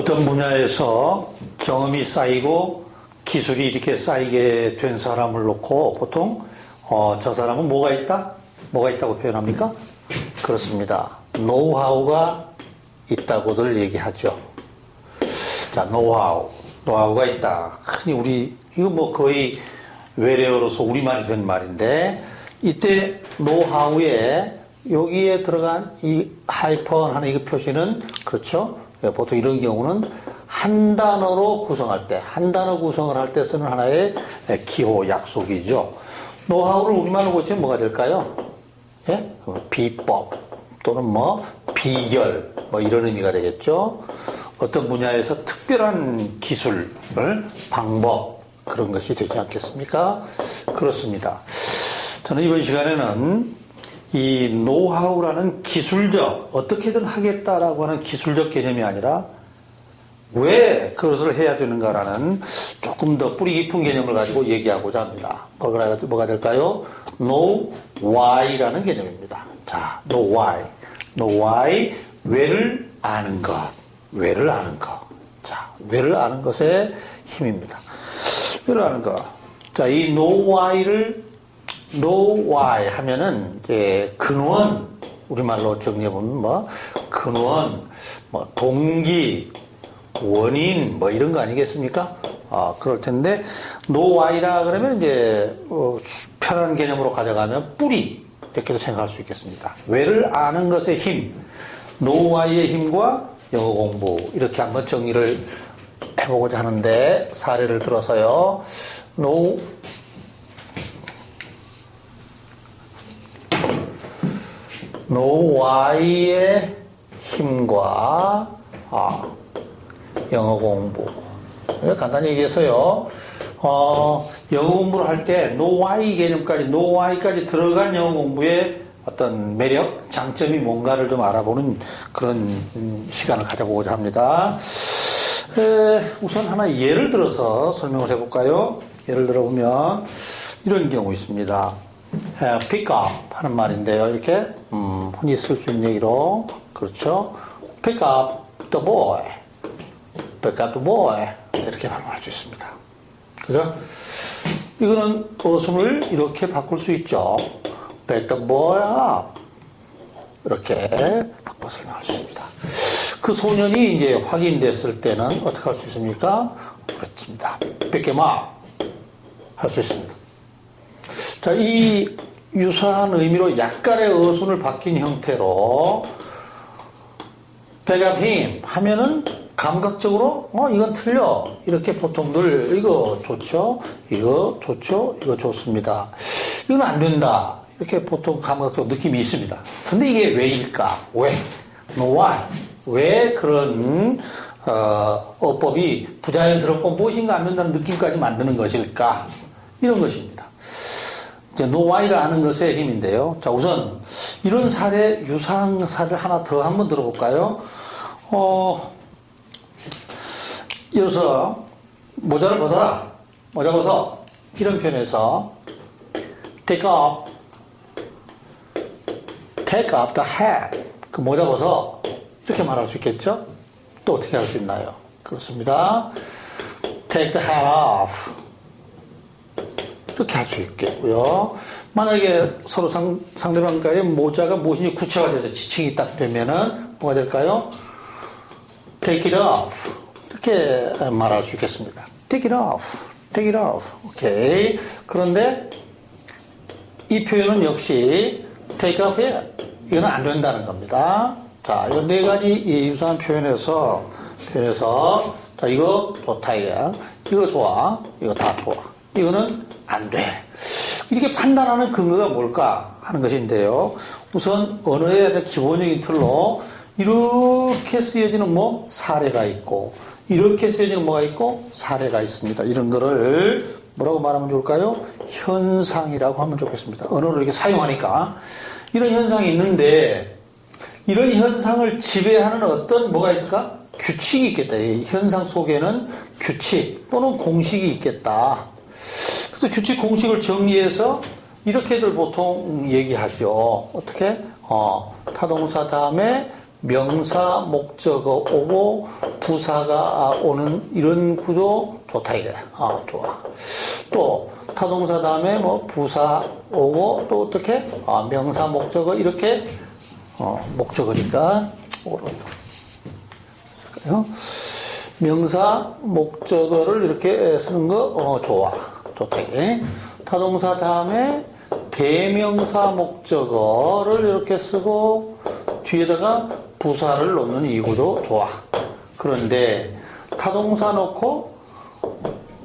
어떤 분야에서 경험이 쌓이고 기술이 이렇게 쌓이게 된 사람을 놓고 보통 어, 저 사람은 뭐가 있다? 뭐가 있다고 표현합니까? 그렇습니다. 노하우가 있다고들 얘기하죠. 자, 노하우. 노하우가 있다. 흔히 우리, 이거 뭐 거의 외래어로서 우리말이 된 말인데, 이때 노하우에 여기에 들어간 이 하이펀 하는 이 표시는 그렇죠. 예, 보통 이런 경우는 한 단어로 구성할 때, 한 단어 구성을 할 때 쓰는 하나의 기호 약속이죠. 노하우를 우리말로 고치면 뭐가 될까요? 예? 비법 또는 뭐 비결 뭐 이런 의미가 되겠죠. 어떤 분야에서 특별한 기술을 방법 그런 것이 되지 않겠습니까? 그렇습니다. 저는 이번 시간에는 이 노하우라는 기술적 어떻게든 하겠다라고 하는 기술적 개념이 아니라 왜 그것을 해야 되는가라는 조금 더 뿌리 깊은 개념을 가지고 얘기하고자 합니다. 뭐가, 뭐가 될까요? No why라는 개념입니다. 자, no why. no why. 왜를 아는 것. 왜를 아는 것. 자, 왜를 아는 것의 힘입니다. 왜를 아는 것. 자, 이 no why를 no why 하면은 이제 근원 우리말로 정리해 보면 뭐 근원, 뭐 동기, 원인 뭐 이런 거 아니겠습니까? 아, 그럴 텐데 노와이라 그러면 이제 어, 편한 개념으로 가져가면 뿌리 이렇게도 생각할 수 있겠습니다. 왜를 아는 것의 힘, 노와이의 힘과 영어 공부 이렇게 한번 정리를 해보고자 하는데 사례를 들어서요. 노 노와이의 힘과 아, 영어 공부. 간단히 얘기해서요. 어, 영어 공부를 할 때 노와이 개념까지 노와이까지 들어간 영어 공부의 어떤 매력, 장점이 뭔가를 좀 알아보는 그런 시간을 가져보고자 합니다. 에, 우선 하나 예를 들어서 설명을 해볼까요? 예를 들어 보면 이런 경우 있습니다. Up 하는 말인데요. 이렇게 음, 흔히 쓸 수 있는 얘기로 그렇죠. pick up the boy. pick up the boy. 이렇게 발음할 수 있습니다. 그죠? 이거는 어순을 이렇게 바꿀 수 있죠. pick the boy up. 이렇게 바꿔 설명할 수 있습니다. 그 소년이 이제 확인됐을 때는 어떻게 할 수 있습니까? 그렇습니다. pick him up. 할 수 있습니다. 자, 이 유사한 의미로 약간의 어순을 바뀐 형태로 up him 하면은 감각적으로 어 이건 틀려. 이렇게 보통들 이거 좋죠? 이거 좋죠? 이거 좋습니다. 이건 안 된다. 이렇게 보통 감각적 느낌이 있습니다. 근데 이게 왜일까? 왜? No why? 왜 그런 어, 어법이 부자연스럽고 무엇인가 안 된다는 느낌까지 만드는 것일까? 이런 것입니다 이제 why를 아는 것의 힘인데요 자 우선 이런 사례 유사한 사례를 하나 더 한번 들어볼까요 어 이어서 모자를 벗어라. 모자 벗어. 이런 표현에서 take off, take off the hat. 그 모자 벗어. 이렇게 말할 수 있겠죠? 또 어떻게 할 수 있나요? 그렇습니다. take the hat off. 이렇게 할 수 있겠고요. 만약에 서로 상, 상대방과의 모자가 무엇인지 구체화돼서 지칭이 딱 되면은 뭐가 될까요? take it off. 이렇게 말할 수 있겠습니다. Take it off. Take it off. 오케이. 그런데 이 표현은 역시 take off it. 이거는 안 된다는 겁니다. 자, 이 네 가지 유사한 표현에서, 표현에서, 자, 이거 좋다, 이거. 이거 좋아. 이거 다 좋아. 이거는 안 돼. 이렇게 판단하는 근거가 뭘까 하는 것인데요. 우선 언어의 기본적인 틀로 이렇게 쓰여지는 뭐 사례가 있고, 이렇게 쓰여지는 뭐가 있고 사례가 있습니다. 이런 거를 뭐라고 말하면 좋을까요? 현상이라고 하면 좋겠습니다. 언어를 이렇게 사용하니까 이런 현상이 있는데 이런 현상을 지배하는 어떤 뭐가 있을까? 규칙이 있겠다. 이 현상 속에는 규칙 또는 공식이 있겠다. 그래서 규칙 공식을 정리해서 이렇게들 보통 얘기하죠. 어떻게? 어, 타동사 다음에 명사 목적어 오고 부사가 오는 이런 구조 좋다 이래. 아 좋아. 또 타동사 다음에 뭐 부사 오고 또 어떻게 아, 명사 목적어 이렇게 어, 목적어니까 오르요. 명사 목적어를 이렇게 쓰는 거 어, 좋아. 좋다. 타동사 다음에 대명사 목적어를 이렇게 쓰고 뒤에다가 부사를 놓는 이 구조 좋아. 그런데 타동사 놓고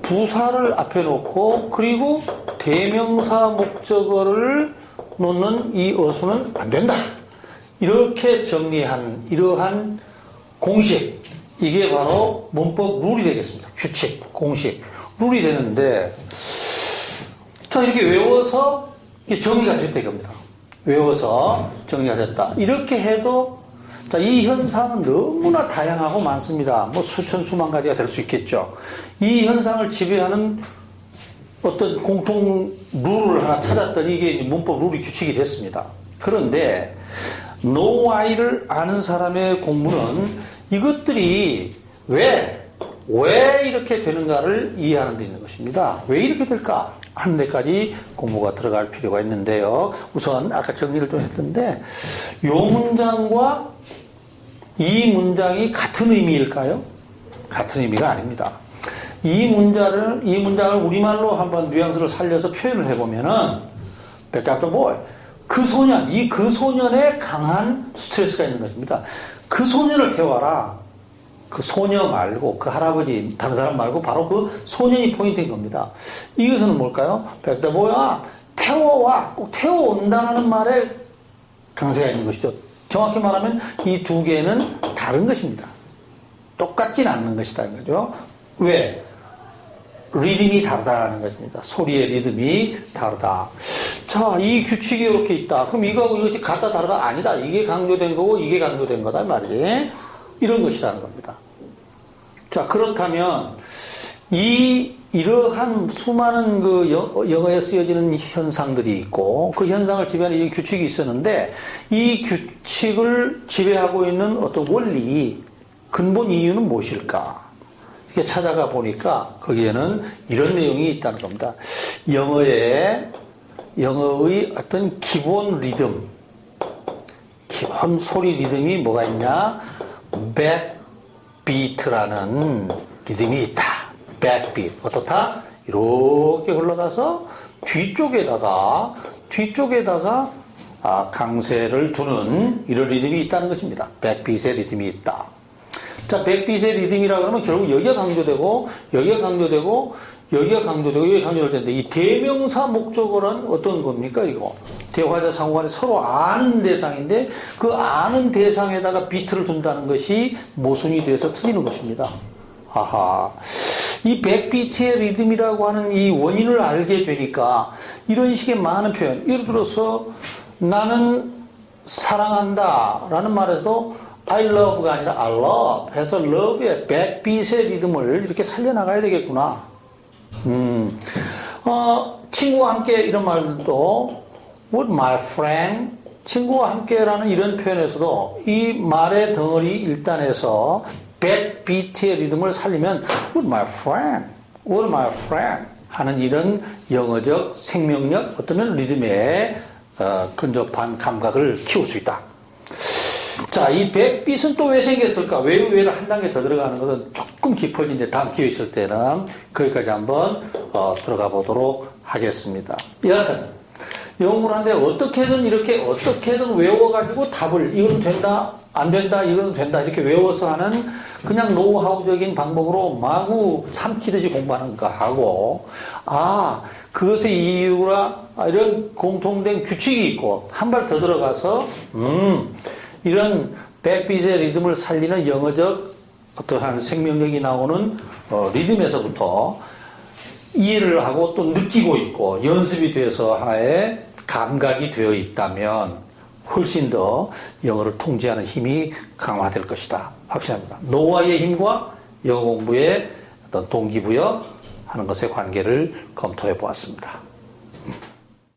부사를 앞에 놓고 그리고 대명사 목적어를 놓는 이 어수는 안 된다. 이렇게 정리한 이러한 공식 이게 바로 문법 룰이 되겠습니다. 규칙, 공식, 룰이 되는데 자 이렇게 외워서 이게 정리가 됐다 이겁니다. 외워서 정리가 됐다. 이렇게 해도 자, 이 현상은 너무나 다양하고 많습니다. 뭐 수천 수만 가지가 될 수 있겠죠. 이 현상을 지배하는 어떤 공통 룰을 하나 찾았더니 이게 문법 룰이 규칙이 됐습니다. 그런데 i를 아는 사람의 공부는 이것들이 왜, 왜 이렇게 되는가를 이해하는 데 있는 것입니다. 왜 이렇게 될까? 하는 데까지 공부가 들어갈 필요가 있는데요. 우선 아까 정리를 좀 했던데, 요 문장과 이 문장이 같은 의미일까요? 같은 의미가 아닙니다. 이 문장을, 이 문장을 우리말로 한번 뉘앙스를 살려서 표현을 해보면은, 백갑도 뭐, 그 소년, 이 그 소년에 강한 스트레스가 있는 것입니다. 그 소년을 태워라. 그 소녀 말고, 그 할아버지, 다른 사람 말고, 바로 그 소년이 포인트인 겁니다. 이것은 뭘까요? 백다보야, 태워와, 꼭 태워온다는 말에 강세가 있는 것이죠. 정확히 말하면 이 두 개는 다른 것입니다. 똑같진 않는 것이다. 거죠. 왜? 리듬이 다르다는 것입니다. 소리의 리듬이 다르다. 자, 이 규칙이 이렇게 있다. 그럼 이거하고 이것이 같다 다르다? 아니다. 이게 강조된 거고 이게 강조된 거다 말이지. 이런 것이라는 겁니다. 자, 그렇다면 이 이러한 수많은 그 영어에 쓰여지는 현상들이 있고 그 현상을 지배하는 이 규칙이 있었는데 이 규칙을 지배하고 있는 어떤 원리 근본 이유는 무엇일까? 이렇게 찾아가 보니까 거기에는 이런 내용이 있다는 겁니다. 영어의 영어의 어떤 기본 리듬, 기본 소리 리듬이 뭐가 있냐? 백 비트라는 리듬이 있다. 백비트. 어떻다? 이렇게 흘러가서 뒤쪽에다가, 뒤쪽에다가 아, 강세를 두는 이런 리듬이 있다는 것입니다. 백비트의 리듬이 있다. 자, 백빛의 리듬이라 그러면 결국 여기가 강조되고, 여기가 강조되고, 여기가 강조되고, 여기가 강조될 텐데, 이 대명사 목적어란 어떤 겁니까, 이거? 대화자 상호간에 서로 아는 대상인데, 그 아는 대상에다가 비트를 둔다는 것이 모순이 돼서 틀리는 것입니다. 하하. 이 백비트의 리듬이라고 하는 이 원인을 알게 되니까, 이런 식의 많은 표현, 예를 들어서, 나는 사랑한다 라는 말에서도 I love가 아니라 I love 해서 love의 백빛의 리듬을 이렇게 살려나가야 되겠구나. 음, 어, 친구와 함께 이런 말도 with my friend 친구와 함께라는 이런 표현에서도 이 말의 덩어리 일단에서 백비트의 리듬을 살리면 with my friend, with my friend 하는 이런 영어적 생명력 어쩌면 리듬의 어, 근접한 감각을 키울 수 있다. 자, 이 백빛은 또 왜 생겼을까? 왜, 왜를 한 단계 더 들어가는 것은 조금 깊어진데 다음 기회 있을 때는 거기까지 한번 어, 들어가 보도록 하겠습니다. 여하튼, 하는데 어떻게든 이렇게 어떻게든 외워가지고 답을 이거는 된다, 안 된다, 이거는 된다 이렇게 외워서 하는 그냥 노하우적인 방법으로 마구 삼키듯이 공부하는 거 하고 아 그것의 이유라 이런 공통된 규칙이 있고 한 발 더 들어가서 음 이런 백빛의 리듬을 살리는 영어적 어떠한 생명력이 나오는 어, 리듬에서부터 이해를 하고 또 느끼고 있고 연습이 돼서 하나의 감각이 되어 있다면 훨씬 더 영어를 통제하는 힘이 강화될 것이다. 확신합니다. 노화의 힘과 영어 공부의 어떤 동기부여 하는 것의 관계를 검토해 보았습니다.